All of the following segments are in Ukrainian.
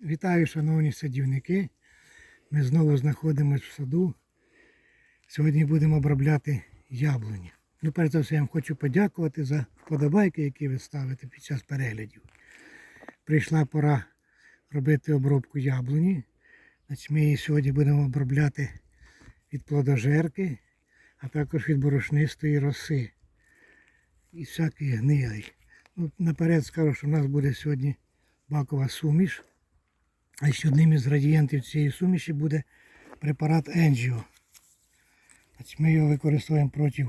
Вітаю, шановні садівники. Ми знову знаходимося в саду. Сьогодні будемо обробляти яблуні. Ну, перш за все, я вам хочу подякувати за вподобайки, які ви ставите під час переглядів. Прийшла пора робити обробку яблуні. Значить, ми її сьогодні будемо обробляти від плодожерки, а також від борошнистої роси і всяких гнилей. Ну, наперед скажу, що в нас буде сьогодні бакова суміш. А ще одним із градієнтів цієї суміші буде препарат Енджіо. Ми його використовуємо проти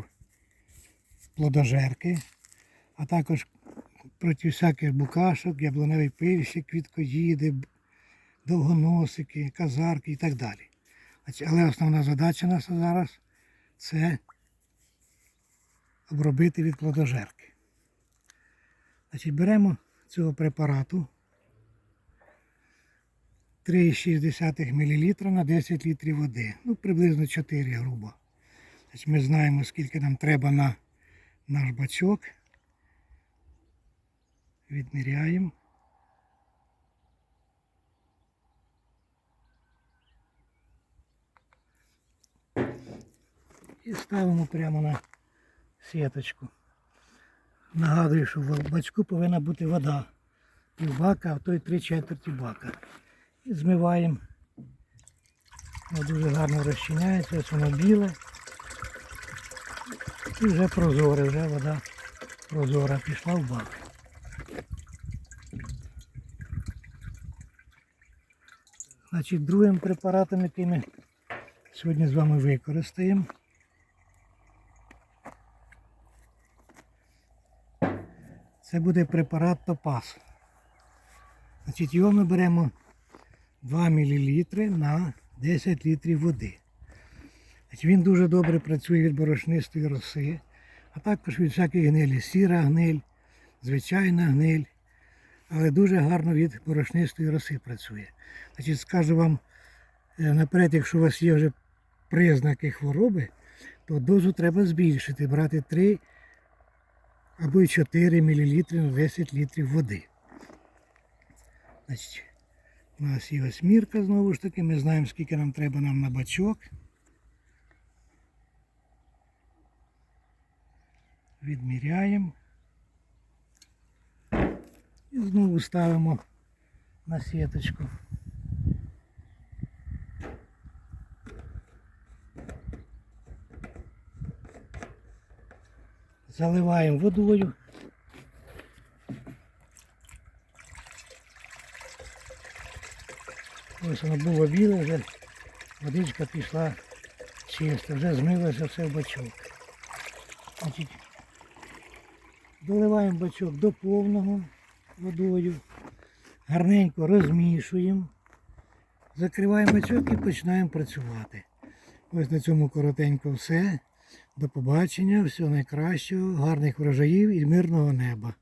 плодожерки, а також проти всяких букашок, яблуневий пильщик, квіткоїди, довгоносики, казарки і так далі. Але основна задача наша зараз це обробити від плодожерки. Беремо цього препарату 3,6 мл на 10 літрів води. Ну, приблизно 4 грубо. Значить, ми знаємо, скільки нам треба на наш бачок. Відміряємо. І ставимо прямо на сіточку. Нагадую, що в бачку повинна бути вода. Пів бака, а то й три четверті бака. Змиваємо. Воно дуже гарно розчиняється, ось воно біле. І вже прозоре, вже вода прозора пішла в бак. Значить, другим препаратом, який ми сьогодні з вами використаємо, це буде препарат Топаз. Значить, його ми беремо 2 мл на 10 літрів води. Він дуже добре працює від борошнистої роси, а також від всякої гнилі. Сіра гниль, звичайна гниль, але дуже гарно від борошнистої роси працює. Значить, скажу вам е, наперед, якщо у вас є вже признаки хвороби, то дозу треба збільшити, брати 3 або й 4 мл на 10 літрів води. Значить, у нас є ось мірка знову ж таки, ми знаємо, скільки нам треба нам на бачок. Відміряємо. І знову ставимо на сіточку. Заливаємо водою. Ось воно було біле, вже водичка пішла чиста, вже змилося все в бачок. Значить, доливаємо бачок до повного водою, гарненько розмішуємо, закриваємо бачок і починаємо працювати. Ось на цьому коротенько все. До побачення, всього найкращого, гарних врожаїв і мирного неба.